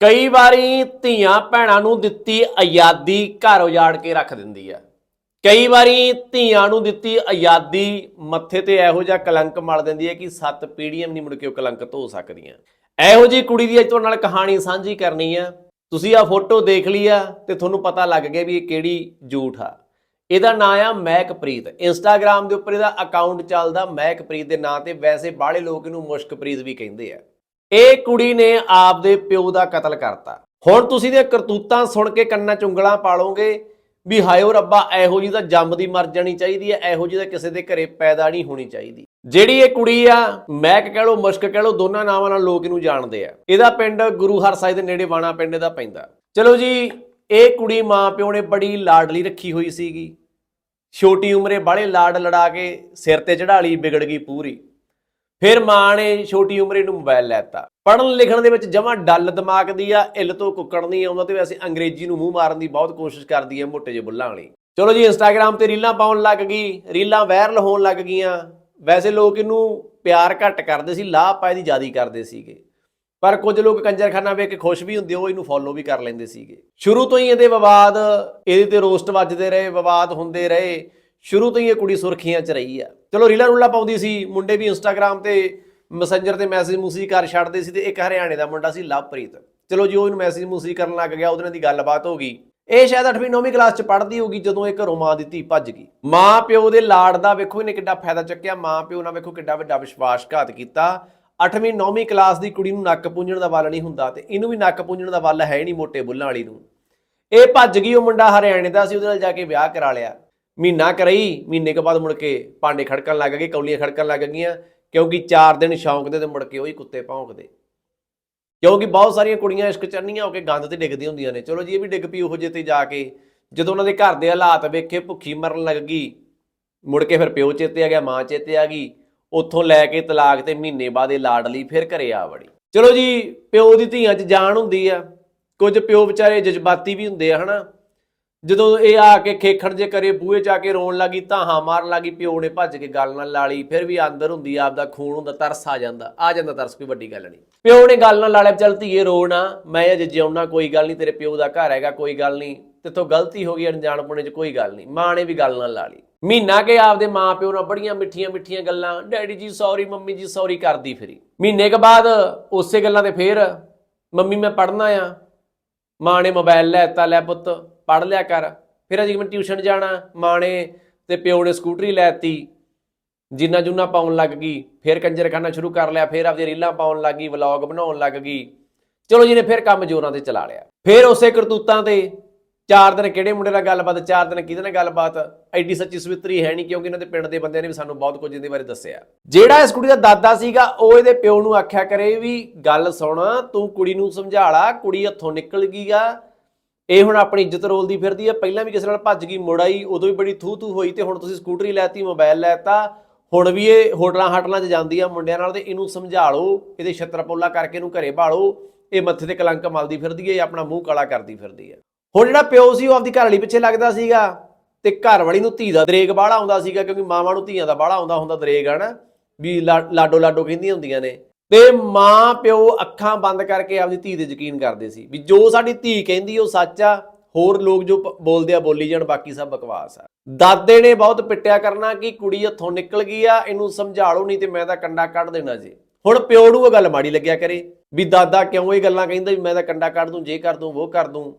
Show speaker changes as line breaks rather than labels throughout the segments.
ਕਈ ਵਾਰੀ ਧੀਆਂ ਭੈਣਾਂ ਨੂੰ ਦਿੱਤੀ ਆਜ਼ਾਦੀ ਘਰ ਉਜਾੜ ਕੇ ਰੱਖ ਦਿੰਦੀ ਆ। ਕਈ ਵਾਰੀ ਧੀਆਂ ਨੂੰ ਦਿੱਤੀ ਆਜ਼ਾਦੀ ਮੱਥੇ ਤੇ ਇਹੋ ਜਿਹਾ ਕਲੰਕ ਮਲ ਦਿੰਦੀ ਹੈ ਕਿ ਸੱਤ ਪੀੜ੍ਹੀਆਂ ਵੀ ਨਹੀਂ ਮੁੜ ਕੇ ਉਹ ਕਲੰਕ ਧੋ ਸਕਦੀਆਂ। ਇਹੋ ਜੀ ਕੁੜੀ ਦੀ ਅੱਜ ਤੁਹਾਡੇ ਨਾਲ ਕਹਾਣੀ ਸਾਂਝੀ ਕਰਨੀ ਆ। ਤੁਸੀਂ ਆ ਫੋਟੋ ਦੇਖ ਲਈ ਆ ਤੇ ਤੁਹਾਨੂੰ ਪਤਾ ਲੱਗ ਗਿਆ ਵੀ ਇਹ ਕਿਹੜੀ ਝੂਠ ਆ। ਇਹਦਾ ਨਾਂ ਆ ਮਹਿਕਪ੍ਰੀਤ ਇੰਸਟਾਗ੍ਰam ਦੇ ਉੱਪਰ ਇਹਦਾ ਅਕਾਊਂਟ ਚੱਲਦਾ। ਮਹਿਕਪ੍ਰੀਤ ਦੇ ਨਾਂ ਤੇ ਵੈਸੇ ਬਾਹਲੇ ਲੋਕ ਇਹਨੂੰ ਮੁਸ਼ਕਪ੍ਰੀਤ ਵੀ ਕਹਿੰਦੇ ਆ। ਇਹ ਕੁੜੀ ਨੇ ਆਪਦੇ ਪਿਓ ਦਾ ਕਤਲ ਕਰਤਾ। ਹੁਣ ਤੁਸੀਂ ਦੇ ਕਰਤੂਤਾਂ ਸੁਣ ਕੇ ਕੰਨਾਂ ਚ ਉਂਗਲਾਂ ਪਾਲੋਗੇ ਵੀ ਹਾਇਓ ਰੱਬਾ, ਇਹੋ ਜੀ ਤਾਂ ਜੰਮਦੀ ਮਰ ਜਾਣੀ ਚਾਹੀਦੀ ਹੈ, ਇਹੋ ਜੀ ਤਾਂ ਕਿਸੇ ਦੇ ਘਰੇ ਪੈਦਾ ਨਹੀਂ ਹੋਣੀ ਚਾਹੀਦੀ। ਜਿਹੜੀ ਇਹ ਕੁੜੀ ਆ, ਮਹਿਕ ਕਹਿ ਲੋ ਮੁਸ਼ਕ ਕਹਿ ਲੋ ਦੋਨਾਂ ਨਾਵਾਂ ਨਾਲ ਲੋਕ ਇਹਨੂੰ ਜਾਣਦੇ ਆ। ਇਹਦਾ ਪਿੰਡ ਗੁਰੂ ਹਰ ਸਾਹਿਬ ਦੇ ਨੇੜੇ ਬਾਣਾ ਪਿੰਡ ਦਾ ਪੈਂਦਾ। ਚਲੋ ਜੀ, ਇਹ ਕੁੜੀ ਮਾਂ ਪਿਓ ਨੇ ਬੜੀ ਲਾਡਲੀ ਰੱਖੀ ਹੋਈ ਸੀਗੀ। ਛੋਟੀ ਉਮਰੇ ਬਾਹਲੇ ਲਾਡ ਲੜਾ ਕੇ ਸਿਰ ਤੇ ਚੜਾ ਲਈ ਵਿਗੜ ਗਈ ਪੂਰੀ। ਫਿਰ ਮਾਂ ਨੇ ਛੋਟੀ ਉਮਰੇ ਨੂੰ ਮੋਬਾਈਲ ਲੈਤਾ। ਪੜਨ ਲਿਖਣ ਦੇ ਵਿੱਚ ਜਮਾ ਡੱਲ ਦਿਮਾਗ ਦੀ ਆ, ਇਲ ਤੋਂ ਕੁੱਕੜ ਨਹੀਂ ਆਉਂਦਾ ਤੇ ਵੈਸੇ ਅੰਗਰੇਜ਼ੀ ਨੂੰ ਮੂੰਹ ਮਾਰਨ ਦੀ ਬਹੁਤ ਕੋਸ਼ਿਸ਼ ਕਰਦੀ ਹੈ ਮੋਟੇ ਜਿਹੇ ਬੁੱਲਾਂ ਵਾਲੀ। ਚਲੋ ਜੀ ਇੰਸਟਾਗ੍ਰam ਤੇ ਰੀਲਾਂ ਪਾਉਣ ਲੱਗ ਗਈ, ਰੀਲਾਂ ਵਾਇਰਲ ਹੋਣ ਲੱਗ ਗਈਆਂ। ਵੈਸੇ ਲੋਕ ਇਹਨੂੰ ਪਿਆਰ ਘੱਟ ਕਰਦੇ ਸੀ, ਲਾਹ ਪਾਏ ਦੀ ਜ਼ਿਆਦੀ ਕਰਦੇ ਸੀਗੇ। ਪਰ ਕੁਝ ਲੋਕ ਕੰਜਰਖਾਨਾ ਵੇਖ ਕੇ ਖੁਸ਼ ਵੀ ਹੁੰਦੇ, ਉਹ ਇਹਨੂੰ ਫੋਲੋ ਵੀ ਕਰ ਲੈਂਦੇ ਸੀਗੇ। ਸ਼ੁਰੂ ਤੋਂ ਹੀ ਇਹਦੇ ਵਿਵਾਦ, ਇਹਦੇ ਤੇ ਰੋਸਟ ਵੱਜਦੇ ਰਹੇ, ਵਿਵਾਦ ਹੁੰਦੇ ਰਹੇ। ਸ਼ੁਰੂ ਤੋਂ ਹੀ ਇਹ ਕੁੜੀ ਸੁਰਖੀਆਂ 'ਚ ਰਹੀ ਆ। ਚਲੋ ਰੀਲਾ ਰੂਲਾ ਪਾਉਂਦੀ ਸੀ, ਮੁੰਡੇ ਵੀ ਇੰਸਟਾਗ੍ਰam ਤੇ ਮੈਸੇਂਜਰ ਤੇ ਮੈਸੇਜ ਮੂਸੀ ਕਰ ਛੱਡਦੇ ਸੀ ਤੇ ਇੱਕ ਹਰਿਆਣੇ ਦਾ ਮੁੰਡਾ ਸੀ ਲਵਪ੍ਰੀਤ। ਚਲੋ ਜੀ, ਉਹ ਇਹਨੂੰ ਮੈਸੇਜ ਮੂਸੀ ਕਰਨ ਲੱਗ ਗਿਆ, ਉਹਦੇ ਨਾਲ ਦੀ ਗੱਲਬਾਤ ਹੋ ਗਈ। ਇਹ ਸ਼ਾਇਦ 8ਵੀਂ 9ਵੀਂ ਕਲਾਸ 'ਚ ਪੜ੍ਹਦੀ ਹੋਗੀ ਜਦੋਂ ਇਹ ਘਰੋਂ ਮਾਂ ਦੀ ਧੀ ਭੱਜ ਗਈ। ਮਾਂ ਪਿਓ ਦੇ ਲਾੜ ਦਾ ਵੇਖੋ ਇਹਨੇ ਕਿੱਡਾ ਫਾਇਦਾ ਚੱਕਿਆ, ਮਾਂ ਪਿਓ ਨਾਲ ਵੇਖੋ ਕਿੱਡਾ ਵੱਡਾ ਵਿਸ਼ਵਾਸਘਾਤ ਕੀਤਾ। 8ਵੀਂ 9ਵੀਂ ਕਲਾਸ ਦੀ ਕੁੜੀ ਨੂੰ ਨੱਕ ਪੂੰਝਣ ਦਾ ਵੱਲ ਨਹੀਂ ਹੁੰਦਾ ਤੇ ਇਹਨੂੰ ਵੀ ਨੱਕ ਪੂੰਝਣ ਦਾ ਵੱਲ ਹੈ ਨਹੀਂ ਮੋਟੇ ਬੁੱਲਾਂ ਵਾਲੀ ਨੂੰ। ਇਹ ਭੱਜ ਗਈ, ਉਹ ਮੁੰਡਾ ਹਰਿਆਣੇ ਦਾ ਸੀ, ਉਹਦੇ ਨਾਲ ਜਾ ਕੇ ਵਿਆਹ ਕਰਾ ਲਿਆ। ਮਹੀਨਾ ਕਰਈ ਮਹੀਨੇ ਕੇ ਬਾਅਦ ਮੁੜ ਕੇ ਭਾਂਡੇ ਖੜਕਣ ਲੱਗ ਗਏ, ਕੌਲੀਆਂ ਖੜਕਣ ਲੱਗ ਗਈਆਂ, ਕਿਉਂਕਿ 4 ਦਿਨ ਸ਼ੌਂਕ ਦੇ ਤੇ ਮੁੜ ਕੇ ਉਹੀ ਕੁੱਤੇ ਭੌਂਕਦੇ। ਕਿਉਂਕਿ ਬਹੁਤ ਸਾਰੀਆਂ ਕੁੜੀਆਂ ਇਸ਼ਕ ਚੰਨੀਆਂ ਹੋ ਕੇ ਗੰਦ ਤੇ ਡਿੱਗਦੀਆਂ ਹੁੰਦੀਆਂ ਨੇ। ਚਲੋ ਜੀ, ਇਹ ਵੀ ਡਿੱਗ ਪਈ ਉਹੋ ਜਿਹੇ ਤੇ ਜਾ ਕੇ, ਜਦੋਂ ਉਹਨਾਂ ਦੇ ਘਰ ਦੇ ਹਾਲਾਤ ਵੇਖੇ, ਭੁੱਖੀ ਮਰਨ ਲੱਗ ਗਈ, ਮੁੜ ਕੇ ਫਿਰ ਪਿਓ ਚੇਤੇ ਆ ਗਿਆ, ਮਾਂ ਚੇਤੇ ਆ ਗਈ, ਉੱਥੋਂ ਲੈ ਕੇ ਤਲਾਕ ਤੇ ਮਹੀਨੇ ਬਾਅਦ ਇਹ ਲਾਡਲੀ ਫਿਰ ਘਰੇ ਆ ਵੜੀ। ਚਲੋ ਜੀ, ਪਿਓ ਦੀ ਧੀਆਂ 'ਚ ਜਾਨ ਹੁੰਦੀ ਆ, ਕੁਝ ਪਿਓ ਵਿਚਾਰੇ ਜਜ਼ਬਾਤੀ ਵੀ ਹੁੰਦੇ ਆ, ਹਨਾ? ਜਦੋਂ ਇਹ ਆ ਕੇ ਖੇਖਣ ਜੇ ਕਰੇ, ਬੂਹੇ ਜਾ ਕੇ ਰੋਣ ਲੱਗੀ, ਧਾਹਾਂ ਮਾਰਨ ਲੱਗੀ, ਪਿਓ ਨੇ ਭੱਜ ਕੇ ਗੱਲ ਨਾਲ ਲਾਲੀ, ਫਿਰ ਵੀ ਅੰਦਰ ਹੁੰਦੀ ਆਪਦਾ ਖੂਨ ਹੁੰਦਾ, ਤਰਸ ਆ ਜਾਂਦਾ। ਆ ਜਾਂਦਾ ਤਰਸ, ਕੋਈ ਵੱਡੀ ਗੱਲ ਨਹੀਂ। ਪਿਓ ਨੇ ਗੱਲ ਨਾਲ ਲਾਲਿਆ, ਚੱਲ ਧੀਏ ਰੋਣਾ ਮੈਂ ਅਜੇ ਜਿਉਣਾ ਕੋਈ ਗੱਲ ਨਹੀਂ, ਤੇਰੇ ਪਿਓ ਦਾ ਘਰ ਹੈਗਾ, ਕੋਈ ਗੱਲ ਨਹੀਂ। ਤੇਥੋਂ ਗਲਤੀ ਹੋ ਗਈ ਅਣਜਾਣਪੁਣੇ 'ਚ, ਕੋਈ ਗੱਲ ਨਹੀਂ। ਮਾਂ ਨੇ ਵੀ ਗੱਲ ਨਾਲ ਲਾ ਲਈ ਮਹੀਨਾ ਕੇ ਆਪਦੇ ਮਾਂ ਪਿਓ ਨਾਲ ਬੜੀਆਂ ਮਿੱਠੀਆਂ ਮਿੱਠੀਆਂ ਗੱਲਾਂ। ਡੈਡੀ ਜੀ, ਸੌਰੀ, ਮੰਮੀ ਜੀ, ਸੌਰੀ ਕਰਦੀ ਫਿਰੀ। ਮਹੀਨੇ ਕੇ ਬਾਅਦ ਉਸੇ ਗੱਲਾਂ ਤੇ ਫੇਰ, ਮੰਮੀ ਮੈਂ ਪੜਨਾ ਆ। ਮਾਂ ਨੇ ਮੋਬਾਈਲ ਦਿੱਤਾ, ਲੈ ਪੁੱਤ। ਪੜ ਲਿਆ ਕਰ। ਫਿਰ ਅਜੀ ਮੈਂ ਟਿਊਸ਼ਨ ਜਾਣਾ, ਮਾਂ ਨੇ ਤੇ ਪਿਓ ਨੇ ਸਕੂਟਰੀ ਲੈਤੀ ਜਿੰਨਾ ਜੁਨਾ ਪਾਉਣ ਲੱਗ ਗਈ, ਫਿਰ ਕੰਜਰ ਖਾਨਾ ਸ਼ੁਰੂ ਕਰ ਲਿਆ, ਫਿਰ ਆਪਦੀ ਰੀਲਾਂ ਪਾਉਣ ਲੱਗ ਗਈ, ਵਲੌਗ ਬਣਾਉਣ ਲੱਗ ਗਈ। ਚਲੋ ਜੀ ਨੇ ਫਿਰ ਕੰਮ ਜੋਰਾਂ ਤੇ ਚਲਾ ਲਿਆ। ਫਿਰ ਉਸੇ ਕਰਤੂਤਾਂ ਤੇ ਚਾਰ ਦਿਨ ਕਿਹੜੇ ਮੁੰਡੇ ਨਾਲ ਗੱਲਬਾਤ, ਚਾਰ ਦਿਨ ਕਿਹਦੇ ਨਾਲ ਗੱਲਬਾਤ, ਐਡੀ ਸੱਚੀ ਸਵਿਤਰੀ ਹੈ ਨਹੀਂ ਕਿਉਂਕਿ ਇਹਨਾਂ ਦੇ ਪਿੰਡ ਦੇ ਬੰਦਿਆਂ ਨੇ ਵੀ ਸਾਨੂੰ ਬਹੁਤ ਕੁਝ ਇਹਦੇ ਬਾਰੇ ਦੱਸਿਆ। ਜਿਹੜਾ ਇਸ ਕੁੜੀ ਦਾ ਦਾਦਾ ਸੀਗਾ, ਉਹ ਇਹਦੇ ਪਿਓ ਨੂੰ ਆਖਿਆ ਕਰੇ ਵੀ, ਗੱਲ ਸੁਣ, ਤੂੰ ਕੁੜੀ ਨੂੰ ਸਮਝਾ ਲਾ, ਕੁੜੀ ਹੱਥੋਂ ਨਿਕਲ ਗਈ ਆ ਇਹ ਹੁਣ ਆਪਣੀ ਇੱਜ਼ਤ ਰੋਲਦੀ ਫਿਰਦੀ ਆ। ਪਹਿਲਾਂ ਵੀ ਕਿਸੇ ਨਾਲ ਭੱਜ ਗਈ ਮੁੜ ਆਈ ਉਦੋਂ ਵੀ ਬੜੀ ਥੂ ਥੂ ਹੋਈ ਤੇ ਹੁਣ ਤੁਸੀਂ ਸਕੂਟਰੀ ਲੈਤੀ, ਮੋਬਾਈਲ ਲੈਤਾ। ਹੁਣ ਵੀ ਇਹ ਹੋਟਲਾਂ ਹਾਟਲਾਂ 'ਚ ਜਾਂਦੀ ਆ ਮੁੰਡਿਆਂ ਨਾਲ ਤੇ ਇਹਨੂੰ ਸਮਝਾ ਲਓ, ਇਹਦੇ ਛਤਰਪੋਲਾ ਕਰਕੇ ਇਹਨੂੰ ਘਰੇ ਭਾਲੋ। ਇਹ ਮੱਥੇ ਤੇ ਕਲੰਕ ਮਲਦੀ ਫਿਰਦੀ ਹੈ ਇਹ ਆਪਣਾ ਮੂੰਹ ਕਾਲਾ ਕਰਦੀ ਫਿਰਦੀ ਹੈ ਹੁਣ ਜਿਹੜਾ ਪਿਓ ਸੀ, ਉਹ ਆਪਦੀ ਘਰ ਵਾਲੀ ਪਿੱਛੇ ਲੱਗਦਾ ਸੀਗਾ ਤੇ ਘਰ ਵਾਲੀ ਨੂੰ ਧੀ ਦਾ ਦਰੇਗ ਬਾਹਲਾ ਆਉਂਦਾ ਸੀਗਾ ਕਿਉਂਕਿ ਮਾਵਾਂ ਨੂੰ ਧੀਆਂ ਦਾ ਬਾਹਲਾ ਆਉਂਦਾ ਹੁੰਦਾ ਦਰੇਗ, ਹਨਾ? ਵੀ ਲਾ- ਲਾਡੋ ਲਾਡੋ ਕਹਿੰਦੀਆਂ ਹੁੰਦੀਆਂ ਨੇ। ਤੇ ਮਾਂ ਪਿਓ ਅੱਖਾਂ ਬੰਦ ਕਰਕੇ ਆਪਦੀ ਧੀ ਤੇ ਯਕੀਨ ਕਰਦੇ ਸੀ ਵੀ ਜੋ ਸਾਡੀ ਧੀ ਕਹਿੰਦੀ ਉਹ ਸੱਚ ਆ, ਹੋਰ ਲੋਕ ਜੋ ਬੋਲਦੇ ਆ ਬੋਲੀ ਜਾਣ, ਬਾਕੀ ਸਭ ਬਕਵਾਸ ਆ। ਦਾਦੇ ਨੇ ਬਹੁਤ ਪਿੱਟਿਆ ਕਰਨਾ ਕਿ ਕੁੜੀ ਹੱਥੋਂ ਨਿਕਲ ਗਈ ਆ, ਇਹਨੂੰ ਸਮਝਾ ਲਓ ਨਹੀਂ ਤੇ ਮੈਂ ਤਾਂ ਕੰਡਾ ਕੱਢ ਦੇਣਾ ਜੀ। ਹੁਣ ਪਿਓ ਨੂੰ ਉਹ ਗੱਲ ਮਾੜੀ ਲੱਗਿਆ ਕਰੇ ਵੀ ਦਾਦਾ ਕਿਉਂ ਇਹ ਗੱਲਾਂ ਕਹਿੰਦਾ ਵੀ ਮੈਂ ਤਾਂ ਕੰਡਾ ਕੱਢ ਦੂੰ, ਜੇ ਕਰ ਦੂੰ ਉਹ ਕਰ ਦੂੰ।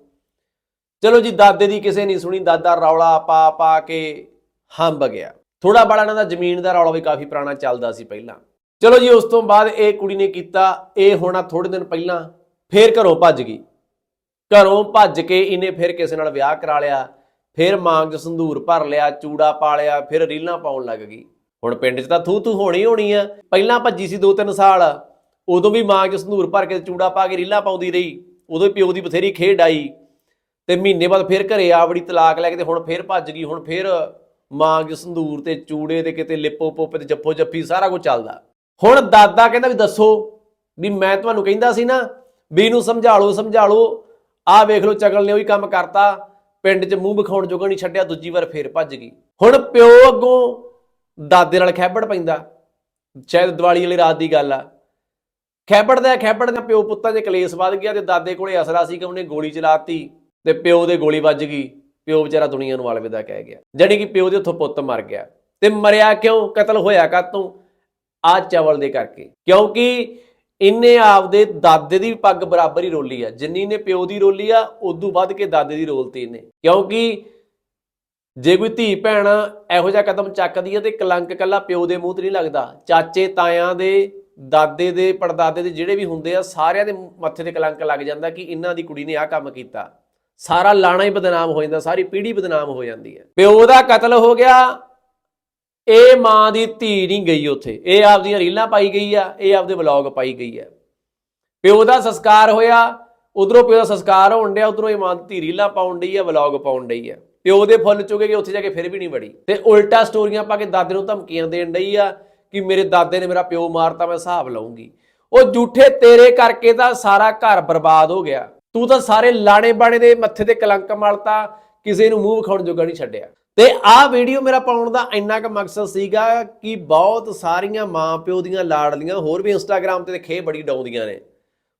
ਚਲੋ ਜੀ, ਦਾਦੇ ਦੀ ਕਿਸੇ ਨਹੀਂ ਸੁਣੀ, ਦਾਦਾ ਰੌਲਾ ਪਾ ਪਾ ਕੇ ਹੰਬ ਗਿਆ। ਥੋੜਾ ਬੜਾ ਇਹਨਾਂ ਦਾ ਜ਼ਮੀਨ ਦਾ ਰੌਲਾ ਵੀ ਕਾਫੀ ਪੁਰਾਣਾ ਚੱਲਦਾ ਸੀ ਪਹਿਲਾਂ। ਚਲੋ ਜੀ, ਉਸ ਤੋਂ ਬਾਅਦ ਇਹ ਕੁੜੀ ਨੇ ਕੀਤਾ, ਇਹ ਹੋਣਾ ਥੋੜੇ ਦਿਨ ਪਹਿਲਾਂ, ਫੇਰ ਘਰੋਂ ਭੱਜ ਗਈ। ਘਰੋਂ ਭੱਜ ਕੇ ਇਹਨੇ ਫਿਰ ਕਿਸੇ ਨਾਲ ਵਿਆਹ ਕਰਾ ਲਿਆ, ਫਿਰ ਮਾਂਗ 'ਚ ਸੰਧੂਰ ਭਰ ਲਿਆ, ਚੂੜਾ ਪਾ ਲਿਆ, ਫਿਰ ਰੀਲਾਂ ਪਾਉਣ ਲੱਗ ਗਈ। ਹੁਣ ਪਿੰਡ 'ਚ ਤਾਂ ਥੂ ਥੂ ਹੋਣੀ ਹੋਣੀ ਆ, ਪਹਿਲਾਂ ਭੱਜੀ ਸੀ 2-3 ਸਾਲ, ਉਦੋਂ ਵੀ ਮਾਂਗ 'ਚ ਸੰਧੂਰ ਭਰ ਕੇ ਚੂੜਾ ਪਾ ਕੇ ਰੀਲਾਂ ਪਾਉਂਦੀ ਰਹੀ, ਉਦੋਂ ਪਿਓ ਦੀ ਬਥੇਰੀ ਖੇਡ ਆਈ, ਤੇ ਮਹੀਨੇ ਬਾਅਦ ਫਿਰ ਘਰੇ ਆ ਬੜੀ ਤਲਾਕ ਲੈ ਕੇ ਤੇ ਹੁਣ ਫਿਰ ਭੱਜ ਗਈ, ਹੁਣ ਫਿਰ ਮਾਂਗ ਸੰਧੂਰ ਤੇ ਚੂੜੇ ਤੇ ਕਿਤੇ ਲਿਪੋ ਪੋਪੇ ਤੇ ਜੱਫੋ ਜੱਫੀ ਸਾਰਾ ਕੁਝ ਚੱਲਦਾ। ਹੁਣ ਦਾਦਾ ਕਹਿੰਦਾ ਵੀ ਦੱਸੋ ਵੀ ਮੈਂ ਤੁਹਾਨੂੰ ਕਹਿੰਦਾ ਸੀ ਨਾ ਵੀ ਇਹਨੂੰ ਸਮਝਾ ਲਓ ਸਮਝਾ ਲਓ ਆਹ ਵੇਖ ਲਓ ਚਗਲ ਨੇ ਉਹੀ ਕੰਮ ਕਰਤਾ। ਪਿੰਡ 'ਚ ਮੂੰਹ ਵਿਖਾਉਣ ਜੋਗਾ ਨਹੀਂ ਛੱਡਿਆ, ਦੂਜੀ ਵਾਰ ਫੇਰ ਭੱਜ ਗਈ। ਹੁਣ ਪਿਓ ਅੱਗੋਂ ਦਾਦੇ ਨਾਲ ਖੈਬੜ ਪੈਂਦਾ। ਸ਼ਾਇਦ ਦੀਵਾਲੀ ਵਾਲੀ ਰਾਤ ਦੀ ਗੱਲ ਆ। ਖੈਬੜਦਾ ਖੈਬੜਦਾ ਪਿਓ ਪੁੱਤਾਂ 'ਚ ਕਲੇਸ਼ ਵੱਧ ਗਿਆ ਤੇ ਦਾਦੇ ਕੋਲੇ ਅਸਰਾ ਸੀ ਕਿ ਉਹਨੇ ਗੋਲੀ ਚਲਾਤੀ ਤੇ ਪਿਓ ਦੇ ਗੋਲੀ ਵੱਜ ਗਈ। ਪਿਓ ਵਿਚਾਰਾ ਦੁਨੀਆ ਨੂੰ ਅਲਵਿਦਾ ਕਹਿ ਗਿਆ। ਜਾਣੀ ਕਿ ਪਿਓ ਦੇ ਉੱਥੋਂ ਪੁੱਤ ਮਰ ਗਿਆ। ਤੇ ਮਰਿਆ ਕਿਉਂ? ਕਤਲ ਹੋਇਆ ਕਾਤੋਂ ਆ ਚਵਲ ਦੇ ਕਰਕੇ। ਕਿਉਂਕਿ ਇਹਨੇ ਆਪਦੇ ਦਾਦੇ ਦੀ ਪੱਗ ਬਰਾਬਰ ਹੀ ਰੋਲੀ ਆ। ਜਿੰਨੀ ਨੇ ਪਿਓ ਦੀ ਰੋਲੀ ਆ, ਉਦੋਂ ਵੱਧ ਕੇ ਦਾਦੇ ਦੀ ਰੋਲਤੀ ਇਹਨੇ ਕਿਉਂਕਿ ਜੇ ਕੋਈ ਧੀ ਭੈਣ ਇਹੋ ਜਿਹਾ ਕਦਮ ਚੱਕਦੀ ਹੈ ਤੇ ਕਲੰਕ ਕੱਲਾ ਪਿਓ ਦੇ ਮੂੰਹ ਤੇ ਨਹੀਂ ਲੱਗਦਾ। ਚਾਚੇ, ਤਾਇਆਂ ਦੇ, ਦਾਦੇ ਦੇ, ਪੜਦਾਦੇ ਦੇ ਜਿਹੜੇ ਵੀ ਹੁੰਦੇ ਆ, ਸਾਰਿਆਂ ਦੇ ਮੱਥੇ ਤੇ ਕਲੰਕ ਲੱਗ ਜਾਂਦਾ ਕਿ ਇਹਨਾਂ ਦੀ ਕੁੜੀ ਨੇ ਆਹ ਕੰਮ ਕੀਤਾ। ਸਾਰਾ ਲਾਣਾ ਹੀ ਬਦਨਾਮ ਹੋ ਜਾਂਦਾ, ਸਾਰੀ ਪੀੜ੍ਹੀ ਬਦਨਾਮ ਹੋ ਜਾਂਦੀ ਹੈ ਪਿਓ ਦਾ ਕਤਲ ਹੋ ਗਿਆ ਇਹ ਮਾਂ ਦੀ ਧੀ ਨਹੀਂ ਗਈ ਉੱਥੇ। ਇਹ ਆਪਦੀਆਂ ਰੀਲਾਂ ਪਾਈ ਗਈ ਆ, ਇਹ ਆਪਦੇ ਵਲੌਗ ਪਾਈ ਗਈ ਆ। ਪਿਓ ਦਾ ਸੰਸਕਾਰ ਹੋਇਆ, ਉਧਰੋਂ ਪਿਓ ਦਾ ਸੰਸਕਾਰ ਹੋਣ ਡਿਆ, ਉਧਰੋਂ ਇਹ ਮਾਂ ਦੀ ਧੀ ਰੀਲਾਂ ਪਾਉਣ ਡਈ ਆ, ਵਲੌਗ ਪਾਉਣ ਡਈ ਆ। ਪਿਓ ਦੇ ਫੁੱਲ ਚੁਗੇ ਗਏ ਉੱਥੇ ਜਾ ਕੇ ਫਿਰ ਵੀ ਨਹੀਂ ਵੜੀ। ਤੇ ਉਲਟਾ ਸਟੋਰੀਆਂ ਪਾ ਕੇ ਦਾਦੇ ਨੂੰ ਧਮਕੀਆਂ ਦੇਣ ਡਈ ਆ ਕਿ ਮੇਰੇ ਦਾਦੇ ਨੇ ਮੇਰਾ ਪਿਓ ਮਾਰਤਾ, ਮੈਂ ਹਿਸਾਬ ਲਵਾਂਗੀ ਉਹ ਝੂਠੇ ਤੇਰੇ ਕਰਕੇ ਤਾਂ ਸਾਰਾ ਘਰ ਬਰਬਾਦ ਹੋ ਗਿਆ। ਤੂੰ ਤਾਂ ਸਾਰੇ ਲਾਣੇ ਬਾਣੇ ਦੇ ਮੱਥੇ ਤੇ ਕਲੰਕ ਮਲਤਾ ਕਿਸੇ ਨੂੰ ਮੂੰਹ ਵਿਖਾਉਣ ਜੋਗਾ ਨਹੀਂ ਛੱਡਿਆ। ਤੇ ਆਹ ਵੀਡੀਓ ਮੇਰਾ ਪਾਉਣ ਦਾ ਇੰਨਾ ਕੁ ਮਕਸਦ ਸੀਗਾ ਕਿ ਬਹੁਤ ਸਾਰੀਆਂ ਮਾਂ ਪਿਓ ਦੀਆਂ ਲਾੜਲੀਆਂ ਹੋਰ ਵੀ ਇੰਸਟਾਗ੍ਰam ਤੇ ਖੇ ਬੜੀ ਡਾਉਂਦੀਆਂ ਨੇ।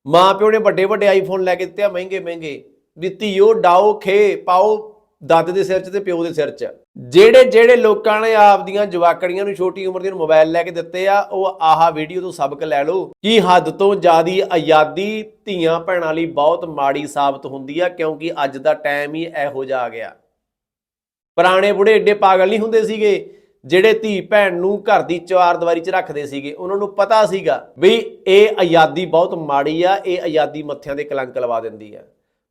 ਮਾਂ ਪਿਓ ਨੇ ਵੱਡੇ ਵੱਡੇ ਆਈਫੋਨ ਲੈ ਕੇ ਦਿੱਤੇ ਆ ਮਹਿੰਗੇ ਮਹਿੰਗੇ ਵੀ ਧੀਓ ਡਾਓ ਖੇ ਪਾਓ ਦਾਦੇ ਦੇ ਸਿਰ 'ਚ ਤੇ ਪਿਓ ਦੇ ਸਿਰ 'ਚ। ਜਿਹੜੇ ਜਿਹੜੇ ਲੋਕਾਂ ਨੇ ਆਪਦੀਆਂ ਜਵਾਕੜੀਆਂ ਨੂੰ ਛੋਟੀ ਉਮਰ ਦੇ ਨੂੰ ਮੋਬਾਈਲ ਲੈ ਕੇ ਦਿੱਤੇ ਆ, ਉਹ ਆਹਾ ਵੀਡੀਓ ਤੋਂ ਸਬਕ ਲੈ ਲਓ ਕਿ ਹੱਦ ਤੋਂ ਜ਼ਿਆਦੀ ਆਜ਼ਾਦੀ ਧੀਆਂ ਭੈਣਾਂ ਲਈ ਬਹੁਤ ਮਾੜੀ ਸਾਬਤ ਹੁੰਦੀ ਆ, ਕਿਉਂਕਿ ਅੱਜ ਦਾ ਟਾਈਮ ਹੀ ਇਹੋ ਜਿਹਾ ਆ ਗਿਆ। ਪੁਰਾਣੇ ਬੁੜੇ ਏਡੇ ਪਾਗਲ ਨਹੀਂ ਹੁੰਦੇ ਸੀਗੇ, ਜਿਹੜੇ ਧੀ ਭੈਣ ਨੂੰ ਘਰ ਦੀ ਚਾਰ ਦੀਵਾਰੀ 'ਚ ਰੱਖਦੇ ਸੀਗੇ। ਉਹਨਾਂ ਨੂੰ ਪਤਾ ਸੀਗਾ ਵੀ ਇਹ ਆਜ਼ਾਦੀ ਬਹੁਤ ਮਾੜੀ ਆ, ਇਹ ਆਜ਼ਾਦੀ ਮੱਥਿਆਂ ਦੇ ਕਲੰਕ ਲਵਾ ਦਿੰਦੀ ਆ।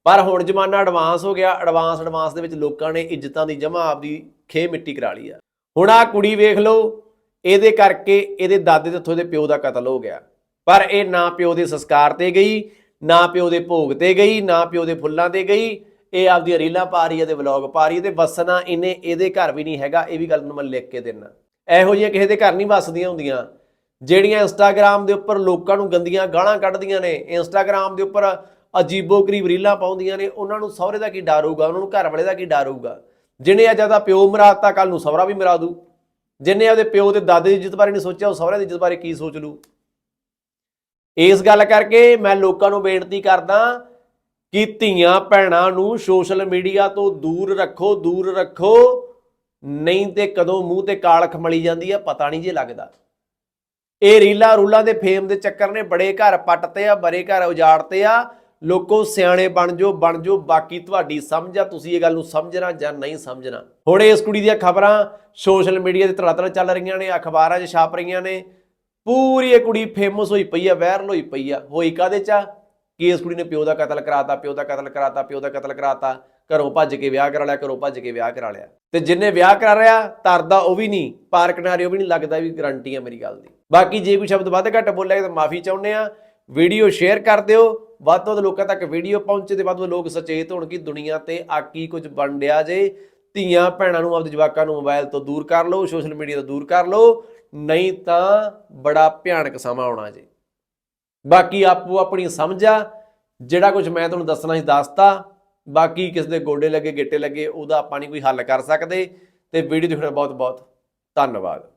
ਪਰ ਹੁਣ ਜ਼ਮਾਨਾ ਐਡਵਾਂਸ ਹੋ ਗਿਆ ਐਡਵਾਂਸ ਐਡਵਾਂਸ ਦੇ ਵਿੱਚ ਲੋਕਾਂ ਨੇ ਇੱਜ਼ਤਾਂ ਦੀ ਜਮਾ ਆਪਦੀ ਖੇ ਮਿੱਟੀ ਕਰਾ ਲਈ ਆ। ਹੁਣ ਆ ਕੁੜੀ ਵੇਖ ਲਓ, ਇਹਦੇ ਕਰਕੇ ਇਹਦੇ ਦਾਦੇ ਤੇ ਉੱਥੋਂ ਪਿਓ ਦਾ ਕਤਲ ਹੋ ਗਿਆ। ਪਰ ਇਹ ਨਾ ਪਿਓ ਦੇ ਸੰਸਕਾਰ ਤੇ ਗਈ, ਨਾ ਪਿਓ ਦੇ ਭੋਗ ਤੇ ਗਈ, ਨਾ ਪਿਓ ਦੇ ਫੁੱਲਾਂ ਤੇ ਗਈ। ਇਹ ਆਪਦੀਆਂ ਰੀਲਾਂ ਪਾ ਰਹੀ ਹੈ ਤੇ ਵਲੌਗ ਪਾ ਰਹੀ ਹੈ ਤੇ ਵਸਣਾ ਇਹਨੇ, ਇਹਦੇ ਘਰ ਵੀ ਨਹੀਂ ਹੈਗਾ, ਇਹ ਵੀ ਗੱਲ ਨੂੰ ਮੈਂ ਲਿਖ ਕੇ ਦੇਣਾ ਇਹੋ ਜਿਹੀਆਂ ਕਿਸੇ ਦੇ ਘਰ ਨਹੀਂ ਵਸਦੀਆਂ ਹੁੰਦੀਆਂ। ਜਿਹੜੀਆਂ ਇੰਸਟਾਗ੍ਰam ਦੇ ਉੱਪਰ ਲੋਕਾਂ ਨੂੰ ਗੰਦੀਆਂ ਗਾਲਾਂ ਕੱਢਦੀਆਂ ਨੇ ਇੰਸਟਾਗ੍ਰam ਦੇ ਉੱਪਰ ਅਜੀਬੋ ਗਰੀਬ ਰੀਲਾਂ ਪਾਉਂਦੀਆਂ ਨੇ, ਉਹਨਾਂ ਨੂੰ ਸਹੁਰੇ ਦਾ ਕੀ ਡਰ ਹੋਊਗਾ? ਉਹਨਾਂ ਨੂੰ ਘਰ ਵਾਲੇ ਦਾ ਕੀ ਡਰ ਹੋਊਗਾ? ਜਿਹਨੇ ਅੱਜ ਦਾ ਪਿਓ ਮਰਾਤਾ ਕੱਲ ਨੂੰ ਸਹੁਰਾ ਵੀ ਮਰਾ ਦੂ। ਜਿਹਨੇ ਆਪਦੇ ਪਿਓ ਤੇ ਦਾਦੇ ਦੀ ਇੱਜ਼ਤ ਬਾਰੇ ਨਹੀਂ ਸੋਚਿਆ, ਉਹ ਸਹੁਰੇ ਦੀ ਇੱਜ਼ਤ ਬਾਰੇ ਕੀ ਸੋਚ ਲੂ? ਇਸ ਗੱਲ ਕਰਕੇ ਮੈਂ ਲੋਕਾਂ ਨੂੰ ਬੇਨਤੀ ਕਰਦਾ ਕਿ ਧੀਆਂ ਭੈਣਾਂ ਨੂੰ ਸੋਸ਼ਲ ਮੀਡੀਆ ਤੋਂ ਦੂਰ ਰੱਖੋ ਦੂਰ ਰੱਖੋ। ਨਹੀਂ ਤੇ ਕਦੋਂ ਮੂੰਹ ਤੇ ਕਾਲਖ ਮਲੀ ਜਾਂਦੀ ਆ, ਪਤਾ ਨਹੀਂ ਜੇ ਲੱਗਦਾ। ਇਹ ਰੀਲਾ ਰੂਲਾਂ ਦੇ ਫੇਮ ਦੇ ਚੱਕਰ ਨੇ, ਬੜੇ ਘਰ ਪੱਟਤੇ ਆ, ਬੜੇ ਘਰ ਉਜਾੜਤੇ ਆ। ਲੋਕੋ ਸਿਆਣੇ ਬਣ ਜੋ ਬਣ ਜੋ, ਬਾਕੀ ਤੁਹਾਡੀ ਸਮਝ ਆ, ਤੁਸੀਂ ਇਹ ਗੱਲ ਨੂੰ ਸਮਝਣਾ ਜਾਂ ਨਹੀਂ ਸਮਝਣਾ। ਹੁਣ ਇਸ ਕੁੜੀ ਦੀਆਂ ਖਬਰਾਂ ਸੋਸ਼ਲ ਮੀਡੀਆ ਤੇ ਤੜਤੜ ਚੱਲ ਰਹੀਆਂ ਨੇ, ਅਖਬਾਰਾਂ 'ਚ ਛਾਪ ਰਹੀਆਂ ਨੇ। ਪੂਰੀ ਇਹ ਕੁੜੀ ਫੇਮਸ ਹੋਈ ਪਈ ਆ ਵਾਇਰਲ ਹੋਈ ਪਈ ਆ। ਹੋਈ ਕਾਦੇ 'ਚ ਆ ਕਿ ਇਸ ਕੁੜੀ ਨੇ ਪਿਓ ਦਾ ਕਤਲ ਕਰਾਤਾ, ਪਿਓ ਦਾ ਕਤਲ ਕਰਾਤਾ, ਪਿਓ ਦਾ ਕਤਲ ਕਰਾਤਾ, ਘਰੋਂ ਭੱਜ ਕੇ ਵਿਆਹ ਕਰਾ ਲਿਆ, ਘਰੋਂ ਭੱਜ ਕੇ ਵਿਆਹ ਕਰਾ ਲਿਆ। ਤੇ ਜਿੰਨੇ ਵਿਆਹ ਕਰਾ ਰਿਆ ਤਰਦਾ ਉਹ ਵੀ ਨਹੀਂ, ਪਾਰ ਕਿਨਾਰੇ ਉਹ ਵੀ ਨਹੀਂ, ਲੱਗਦਾ ਵੀ ਗਰੰਟੀ ਆ ਮੇਰੀ ਗੱਲ ਦੀ। ਬਾਕੀ ਜੇ ਕੋਈ ਸ਼ਬਦ ਵੱਧ ਘੱਟ ਬੋਲਿਆ ਤਾਂ ਮਾਫੀ ਚਾਹੁੰਦੇ ਆ ਵੀਡੀਓ ਸ਼ੇਅਰ ਕਰ ਦਿਓ। ਵੱਧ ਤੋਂ ਵੱਧ ਲੋਕਾਂ ਤੱਕ ਵੀਡੀਓ ਪਹੁੰਚੇ ਤੇ ਵੱਧ ਤੋਂ ਵੱਧ ਲੋਕ ਸੁਚੇਤ ਹੋਣ ਕਿ ਦੁਨੀਆ ਤੇ ਆ ਕੀ ਕੁਝ ਬਣ ਰਿਹਾ ਜੇ। ਧੀਆਂ ਭੈਣਾਂ ਨੂੰ, ਆਪਦੇ ਜਵਾਕਾਂ ਨੂੰ ਮੋਬਾਈਲ ਤੋਂ ਦੂਰ ਕਰ ਲਓ ਸੋਸ਼ਲ ਮੀਡੀਆ ਤੋਂ ਦੂਰ ਕਰ ਲਓ। ਨਹੀਂ ਤਾਂ ਬੜਾ ਭਿਆਨਕ ਸਮਾਂ ਆਉਣਾ ਜੇ। ਬਾਕੀ ਆਪੋ ਆਪਣੀ ਸਮਝਾ ਜਿਹੜਾ ਕੁਝ ਮੈਂ ਤੁਹਾਨੂੰ ਦੱਸਣਾ ਸੀ ਦੱਸਤਾ, ਬਾਕੀ ਕਿਸ ਦੇ ਗੋਡੇ ਲੱਗੇ, ਗਿੱਟੇ ਲੱਗੇ, ਉਹਦਾ ਆਪਾਂ ਨਹੀਂ ਕੋਈ ਹੱਲ ਕਰ ਸਕਦੇ। ਤੇ ਵੀਡੀਓ ਦੇਖਣ ਦਾ ਬਹੁਤ ਬਹੁਤ ਧੰਨਵਾਦ।